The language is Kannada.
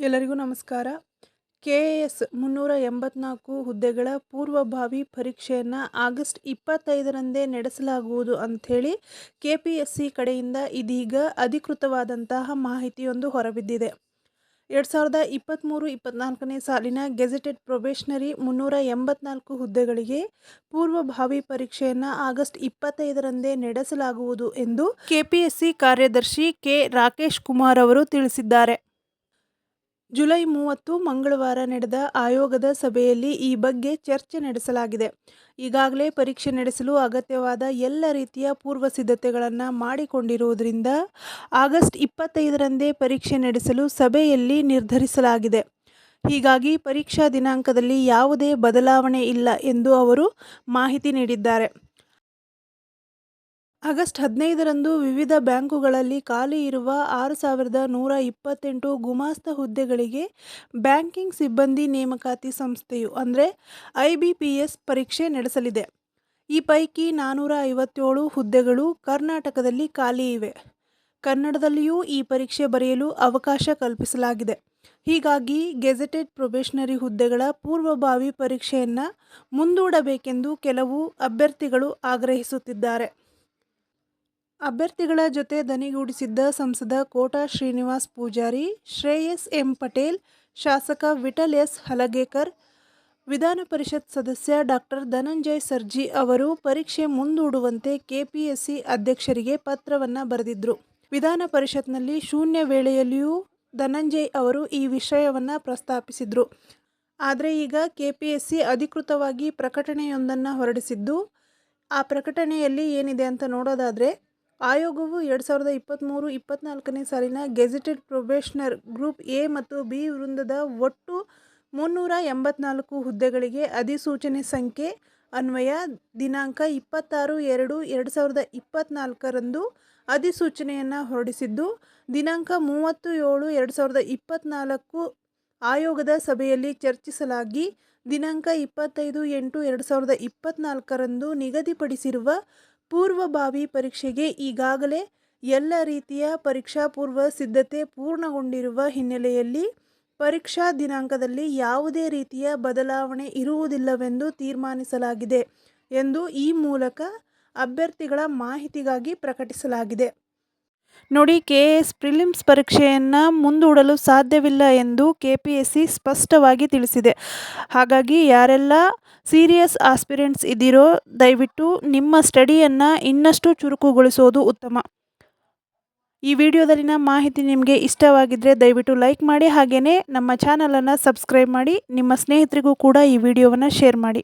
ಎಲ್ಲರಿಗೂ ನಮಸ್ಕಾರ. ಕೆ ಎಸ್ ಮುನ್ನೂರ ಎಂಬತ್ನಾಲ್ಕು ಹುದ್ದೆಗಳ ಪೂರ್ವಭಾವಿ ಪರೀಕ್ಷೆಯನ್ನು ಆಗಸ್ಟ್ ಇಪ್ಪತ್ತೈದರಂದೇ ನಡೆಸಲಾಗುವುದು ಅಂಥೇಳಿ ಕೆ ಪಿ ಎಸ್ ಸಿ ಕಡೆಯಿಂದ ಇದೀಗ ಅಧಿಕೃತವಾದಂತಹ ಮಾಹಿತಿಯೊಂದು ಹೊರಬಿದ್ದಿದೆ. ಎರಡು ಸಾವಿರದ ಇಪ್ಪತ್ತ್ಮೂರು ಇಪ್ಪತ್ತ್ನಾಲ್ಕನೇ ಸಾಲಿನ ಗೆಜೆಟೆಡ್ ಪ್ರೊಬೇಷನರಿ ಮುನ್ನೂರ ಎಂಬತ್ನಾಲ್ಕು ಹುದ್ದೆಗಳಿಗೆ ಪೂರ್ವಭಾವಿ ಪರೀಕ್ಷೆಯನ್ನು ಆಗಸ್ಟ್ ಇಪ್ಪತ್ತೈದರಂದೇ ನಡೆಸಲಾಗುವುದು ಎಂದು ಕೆ ಪಿ ಎಸ್ ಸಿ ಕಾರ್ಯದರ್ಶಿ ಕೆ. ರಾಕೇಶ್ ಕುಮಾರ್ ಅವರು ತಿಳಿಸಿದ್ದಾರೆ. ಜುಲೈ ಮೂವತ್ತು ಮಂಗಳವಾರ ನಡೆದ ಆಯೋಗದ ಸಭೆಯಲ್ಲಿ ಈ ಬಗ್ಗೆ ಚರ್ಚೆ ನಡೆಸಲಾಗಿದೆ. ಈಗಾಗಲೇ ಪರೀಕ್ಷೆ ನಡೆಸಲು ಅಗತ್ಯವಾದ ಎಲ್ಲ ರೀತಿಯ ಪೂರ್ವ ಸಿದ್ಧತೆಗಳನ್ನು ಮಾಡಿಕೊಂಡಿರುವುದರಿಂದ ಆಗಸ್ಟ್ ಇಪ್ಪತ್ತೈದರಂದೇ ಪರೀಕ್ಷೆ ನಡೆಸಲು ಸಭೆಯಲ್ಲಿ ನಿರ್ಧರಿಸಲಾಗಿದೆ. ಹೀಗಾಗಿ ಪರೀಕ್ಷಾ ದಿನಾಂಕದಲ್ಲಿ ಯಾವುದೇ ಬದಲಾವಣೆ ಇಲ್ಲ ಎಂದು ಅವರು ಮಾಹಿತಿ ನೀಡಿದ್ದಾರೆ. ಆಗಸ್ಟ್ ಹದಿನೈದರಂದು ವಿವಿಧ ಬ್ಯಾಂಕುಗಳಲ್ಲಿ ಖಾಲಿ ಇರುವ ಆರು ಸಾವಿರದ ನೂರ ಇಪ್ಪತ್ತೆಂಟು ಗುಮಾಸ್ತ ಹುದ್ದೆಗಳಿಗೆ ಬ್ಯಾಂಕಿಂಗ್ ಸಿಬ್ಬಂದಿ ನೇಮಕಾತಿ ಸಂಸ್ಥೆಯು, ಅಂದರೆ ಐ ಬಿ ಪಿ ಎಸ್ ಪರೀಕ್ಷೆ ನಡೆಸಲಿದೆ. ಈ ಪೈಕಿ ನಾನ್ನೂರ ಐವತ್ತೇಳು ಹುದ್ದೆಗಳು ಕರ್ನಾಟಕದಲ್ಲಿ ಖಾಲಿ ಇವೆ. ಕನ್ನಡದಲ್ಲಿಯೂ ಈ ಪರೀಕ್ಷೆ ಬರೆಯಲು ಅವಕಾಶ ಕಲ್ಪಿಸಲಾಗಿದೆ. ಹೀಗಾಗಿ ಗೆಜೆಟೆಡ್ ಪ್ರೊಬೇಷನರಿ ಹುದ್ದೆಗಳ ಪೂರ್ವಭಾವಿ ಪರೀಕ್ಷೆಯನ್ನು ಮುಂದೂಡಬೇಕೆಂದು ಕೆಲವು ಅಭ್ಯರ್ಥಿಗಳು ಆಗ್ರಹಿಸುತ್ತಿದ್ದಾರೆ. ಅಭ್ಯರ್ಥಿಗಳ ಜೊತೆ ದನಿಗೂಡಿಸಿದ್ದ ಸಂಸದ ಕೋಟಾ ಶ್ರೀನಿವಾಸ್ ಪೂಜಾರಿ, ಶ್ರೇಯಸ್ ಎಂ ಪಟೇಲ್, ಶಾಸಕ ವಿಠಲ್ ಎಸ್ ಹಲಗೇಕರ್, ವಿಧಾನ ಪರಿಷತ್ ಸದಸ್ಯ ಡಾಕ್ಟರ್ ಧನಂಜಯ್ ಸರ್ಜಿ ಅವರು ಪರೀಕ್ಷೆ ಮುಂದೂಡುವಂತೆ ಕೆಪಿಎಸ್ಸಿ ಅಧ್ಯಕ್ಷರಿಗೆ ಪತ್ರವನ್ನು ಬರೆದಿದ್ದರು ವಿಧಾನ ಪರಿಷತ್ನಲ್ಲಿ ಶೂನ್ಯ ವೇಳೆಯಲ್ಲಿಯೂ ಧನಂಜಯ್ ಅವರು ಈ ವಿಷಯವನ್ನು ಪ್ರಸ್ತಾಪಿಸಿದರು. ಆದರೆ ಈಗ ಕೆಪಿಎಸ್ಸಿ ಅಧಿಕೃತವಾಗಿ ಪ್ರಕಟಣೆಯೊಂದನ್ನು ಹೊರಡಿಸಿದ್ದು, ಆ ಪ್ರಕಟಣೆಯಲ್ಲಿ ಏನಿದೆ ಅಂತ ನೋಡೋದಾದರೆ ಆಯೋಗವು ಎರಡು ಸಾವಿರದ ಇಪ್ಪತ್ತ್ಮೂರು ಇಪ್ಪತ್ತ್ನಾಲ್ಕನೇ ಸಾಲಿನ ಗೆಜೆಟೆಡ್ ಪ್ರೊಬೇಷನರ್ ಗ್ರೂಪ್ ಎ ಮತ್ತು ಬಿ ವೃಂದದ ಒಟ್ಟು ಮುನ್ನೂರ ಎಂಬತ್ನಾಲ್ಕು ಹುದ್ದೆಗಳಿಗೆ ಅಧಿಸೂಚನೆ ಸಂಖ್ಯೆ ಅನ್ವಯ ದಿನಾಂಕ ಇಪ್ಪತ್ತಾರು ಎರಡು ಎರಡು ಸಾವಿರದ ಇಪ್ಪತ್ತ್ನಾಲ್ಕರಂದು ಅಧಿಸೂಚನೆಯನ್ನು ಹೊರಡಿಸಿದ್ದು, ದಿನಾಂಕ ಮೂವತ್ತು ಏಳು ಎರಡು ಸಾವಿರದ ಇಪ್ಪತ್ತ್ನಾಲ್ಕು ಆಯೋಗದ ಸಭೆಯಲ್ಲಿ ಚರ್ಚಿಸಲಾಗಿ, ದಿನಾಂಕ ಇಪ್ಪತ್ತೈದು ಎಂಟು ಎರಡು ಸಾವಿರದ ಇಪ್ಪತ್ತ್ನಾಲ್ಕರಂದು ನಿಗದಿಪಡಿಸಿರುವ ಪೂರ್ವಭಾವಿ ಪರೀಕ್ಷೆಗೆ ಈಗಾಗಲೇ ಎಲ್ಲ ರೀತಿಯ ಪರೀಕ್ಷಾ ಪೂರ್ವ ಸಿದ್ಧತೆ ಪೂರ್ಣಗೊಂಡಿರುವ ಹಿನ್ನೆಲೆಯಲ್ಲಿ ಪರೀಕ್ಷಾ ದಿನಾಂಕದಲ್ಲಿ ಯಾವುದೇ ರೀತಿಯ ಬದಲಾವಣೆ ಇರುವುದಿಲ್ಲವೆಂದು ತೀರ್ಮಾನಿಸಲಾಗಿದೆ ಎಂದು ಈ ಮೂಲಕ ಅಭ್ಯರ್ಥಿಗಳ ಮಾಹಿತಿಗಾಗಿ ಪ್ರಕಟಿಸಲಾಗಿದೆ. ನೋಡಿ ಕೆ ಎಸ್ ಪ್ರಿಲಿಮ್ಸ್ ಪರೀಕ್ಷೆಯನ್ನು ಮುಂದೂಡಲು ಸಾಧ್ಯವಿಲ್ಲ ಎಂದು ಕೆ ಪಿ ಎಸ್ ಸಿ ಸ್ಪಷ್ಟವಾಗಿ ತಿಳಿಸಿದೆ. ಹಾಗಾಗಿ ಯಾರೆಲ್ಲ ಸೀರಿಯಸ್ ಆಸ್ಪಿರೆಂಟ್ಸ್ ಇದ್ದೀರೋ, ದಯವಿಟ್ಟು ನಿಮ್ಮ ಸ್ಟಡಿಯನ್ನು ಇನ್ನಷ್ಟು ಚುರುಕುಗೊಳಿಸೋದು ಉತ್ತಮ. ಈ ವಿಡಿಯೋದಲ್ಲಿನ ಮಾಹಿತಿ ನಿಮಗೆ ಇಷ್ಟವಾಗಿದ್ದರೆ ದಯವಿಟ್ಟು ಲೈಕ್ ಮಾಡಿ ಹಾಗೆಯೇ ನಮ್ಮ ಚಾನಲನ್ನು ಸಬ್ಸ್ಕ್ರೈಬ್ ಮಾಡಿ, ನಿಮ್ಮ ಸ್ನೇಹಿತರಿಗೂ ಕೂಡ ಈ ವಿಡಿಯೋವನ್ನು ಶೇರ್ ಮಾಡಿ.